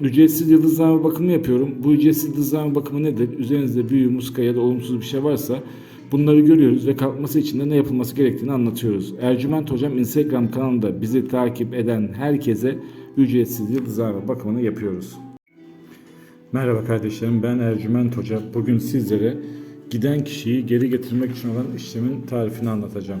ücretsiz yıldızlama bakımı yapıyorum. Bu ücretsiz yıldızlama bakımı nedir? Üzerinizde büyü, muska ya da olumsuz bir şey varsa bunları görüyoruz ve kalkması için de ne yapılması gerektiğini anlatıyoruz. Ercüment Hocam Instagram kanalında bizi takip eden herkese ücretsiz yıldızlama bakımını yapıyoruz. Merhaba kardeşlerim ben Ercüment Hoca. Bugün sizlere giden kişiyi geri getirmek için olan işlemin tarifini anlatacağım.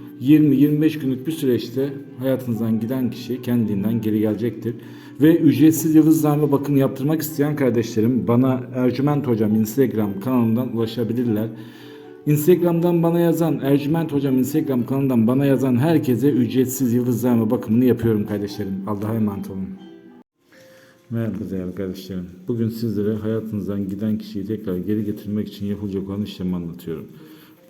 20-25 günlük bir süreçte hayatınızdan giden kişi kendiliğinden geri gelecektir. Ve ücretsiz yıldızlarla bakım yaptırmak isteyen kardeşlerim bana Ercüment Hocam Instagram kanalından ulaşabilirler. Instagram'dan bana yazan, Ercüment Hocam Instagram kanalından bana yazan herkese ücretsiz yıldızlarla bakımını yapıyorum kardeşlerim. Allah'a emanet olun. Merhaba değerli kardeşlerim. Bugün sizlere hayatınızdan giden kişiyi tekrar geri getirmek için yapılacak olan işlemi anlatıyorum.